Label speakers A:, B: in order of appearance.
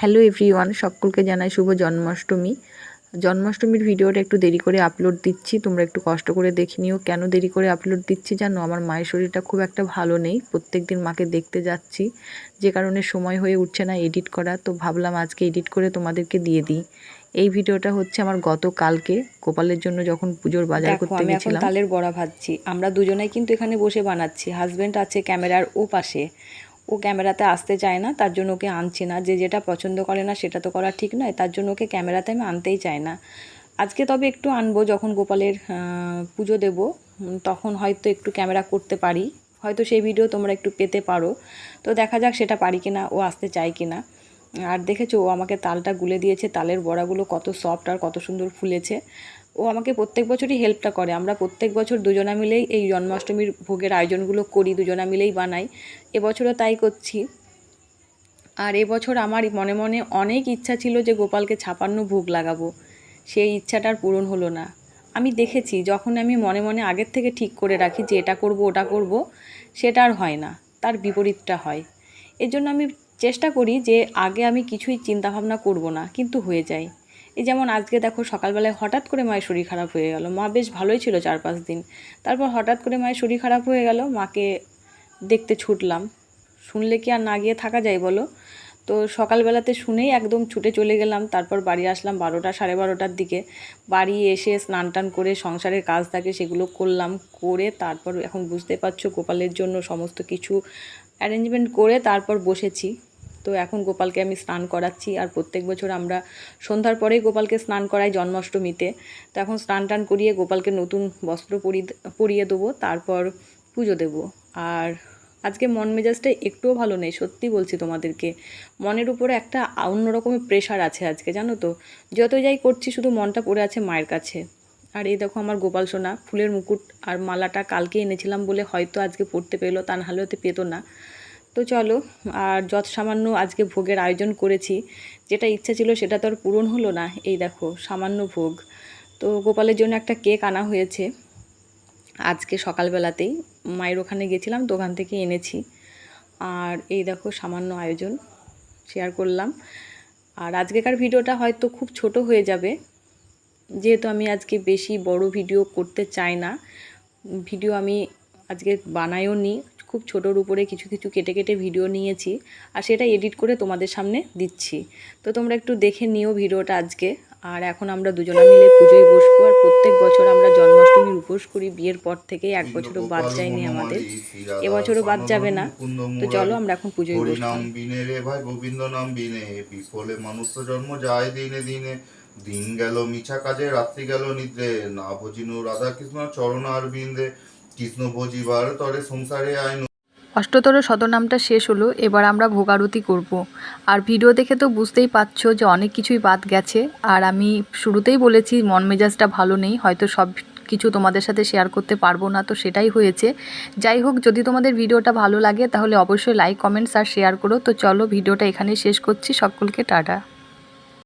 A: Hello everyone সকলকে জানাই শুভ জন্মাষ্টমী। জন্মাষ্টমীর ভিডিওটা একটু দেরি করে আপলোড দিচ্ছি তোমরা একটু কষ্ট করে দেখে নিও। কেন দেরি করে আপলোড দিচ্ছি জানো? আমার মায়ের শরীরটা খুব একটা ভালো নেই প্রত্যেক দিন মাকে দেখতে যাচ্ছি। যে কারণে সময় হয়ে উঠছে না এডিট করা তো ভাবলাম আজকে এডিট করে তোমাদেরকে দিয়ে দিই। এই ভিডিওটা হচ্ছে আমার গতকালকে গোপালের জন্য যখন পুজোর বাজার করতে গেছিলাম।
B: তালের বড়া ভাজছি। আমরা দুজনেই কিন্তু এখানে বসে বানাচ্ছি। হাজবেন্ড আছে ক্যামেরার ও পাশে। ও ক্যামেরাতে আসতে চায় না, তার জন্য ওকে আনছি না। যে যেটা পছন্দ করে না, সেটা তো করা ঠিক নয়, তার জন্য ওকে ক্যামেরাতে আমি আনতেই চাই না। আজকে তবে একটু আনব, যখন গোপালের পুজো দেব তখন হয়তো একটু ক্যামেরা করতে পারি। হয়তো সেই ভিডিও তোমরা একটু পেতে পারো। তো দেখা যাক সেটা পারি কিনা, ও আসতে চায় কিনা। আর দেখেছ, ও আমাকে তালটা গুলে দিয়েছে, তালের বড়াগুলো কত সফট আর কত সুন্দর ফুলেছে। ও আমাকে প্রত্যেক বছরই হেল্পটা করে। আমরা প্রত্যেক বছর দুজনা মিলেই এই জন্মাষ্টমীর ভোগের আয়োজনগুলো করি, দুজনা মিলেই বানাই। এবছরও তাই করছি। আর এবছর আমার মনে মনে অনেক ইচ্ছা ছিল যে গোপালকে ছাপান্ন ভোগ লাগাবো। সেই ইচ্ছাটার পূরণ হলো না। আমি দেখেছি, যখন আমি মনে মনে আগের থেকে ঠিক করে রাখি যে এটা করব, ওটা করব, সেটা আর হয় না। তার বিপরীতটা হয়। এর জন্য আমি চেষ্টা করি যে আগে আমি কিছুই চিন্তাভাবনা করব না, কিন্তু হয়ে যায়। এই যেমন আজকে দেখো সকালবেলায় হঠাৎ করে মায়ের শরীর খারাপ হয়ে গেল। মা বেশ ভালোই ছিল চার পাঁচ দিন। তারপর হঠাৎ করে মায়ের শরীর খারাপ হয়ে গেল, মাকে দেখতে ছুটলাম। শুনলে কি আর না গিয়ে থাকা যায় বলো? তো সকালবেলাতে শুনেই একদম ছুটে চলে গেলাম, তারপর বাড়ি আসলাম বারোটা সাড়ে বারোটার দিকে। বাড়ি এসে স্নান টান করে সংসারের কাজ থাকে সেগুলো করলাম, করে তারপর এখন বুঝতে পারছ গোপালের জন্য সমস্ত কিছু অ্যারেঞ্জমেন্ট করে তারপর বসেছি। তো এখন গোপালকে আমি স্নান করাচ্ছি আর প্রত্যেক বছর আমরা সন্ধ্যার পরেই গোপালকে স্নান করাই জন্মাষ্টমীতে। তো এখন স্নান টান করিয়ে গোপালকে নতুন বস্ত্র পরি পরিয়ে দেবো, তারপর পুজো দেবো। আর আজকে মন মেজাজটা একটুও ভালো নেই, সত্যি বলছি তোমাদেরকে। মনের উপরে একটা অন্য রকমের প্রেশার আছে আজকে, জানো তো? যত যাই করছি শুধু মনটা পড়ে আছে মায়ের কাছে। আর এই দেখো আমার গোপাল সোনা, ফুলের মুকুট আর মালাটা কালকে এনেছিলাম বলে হয়তো আজকে পড়তে পেল, তা নাহলে হতে পেতো না। তো চলো, আর যত সামান্য আজকে ভোগের আয়োজন করেছি, যেটা ইচ্ছা ছিল সেটা তো আর পূরণ হলো না। এই দেখো, সামান্য ভোগ। তো গোপালের জন্য একটা কেক আনা হয়েছে। আজকে সকালবেলাতেই মায়ের ওখানে গেছিলাম ওখান থেকে এনেছি। আর এই দেখো, সামান্য আয়োজন শেয়ার করলাম। আর আজকেকার ভিডিওটা হয়তো খুব ছোট হয়ে যাবে। যেহেতু আমি আজকে বেশি বড় ভিডিও করতে চাই না, ভিডিও আমি আজকে বানায়ও নি খুব ছোটোর উপরে কিছু কিছু কেটে কেটে ভিডিও নিয়েছি আর সেটা এডিট করে তোমাদের সামনে দিচ্ছি। তো তোমরা একটু দেখে নিও ভিডিওটা আজকে। আর এখন আমরা দুজনে মিলে পুজোয় বসবো আর প্রত্যেক বছর আমরা জন্মাষ্টমীর উপোস করি বিয়ের পর থেকে এক বছরও বাদ যায়নি আমাদের। এবছরও বাদ যাবে না। তো চলো আমরা এখন পুজোয় বসবো।
C: হরিনাম বিনে রে ভাই গোবিন্দ নাম বিনে। বিফলে মানুষ তো জন্ম যায় দিনে দিনে। দিন গেল মিছা কাজে রাত্রি গেল নিদ্রে। না ভজিনু রাধা কৃষ্ণ চরণ আর বিন্দে। কৃষ্ণ ভজিবার তরে সংসারে আইন
A: অষ্টতর শতনামটা শেষ হলো, এবার আমরা ভোগারতি করব। আর ভিডিও দেখে তো বুঝতেই পারছ যে অনেক কিছুই বাদ গেছে। আর আমি শুরুতেই বলেছি, মন মেজাজটা ভালো নেই, হয়তো সব কিছু তোমাদের সাথে শেয়ার করতে পারব না, তো সেটাই হয়েছে। যাই হোক, যদি তোমাদের ভিডিওটা ভালো লাগে, তাহলে অবশ্যই লাইক কমেন্টস আর শেয়ার করো। তো চলো, ভিডিওটা এখানেই শেষ করছি। সকলকে টাটা।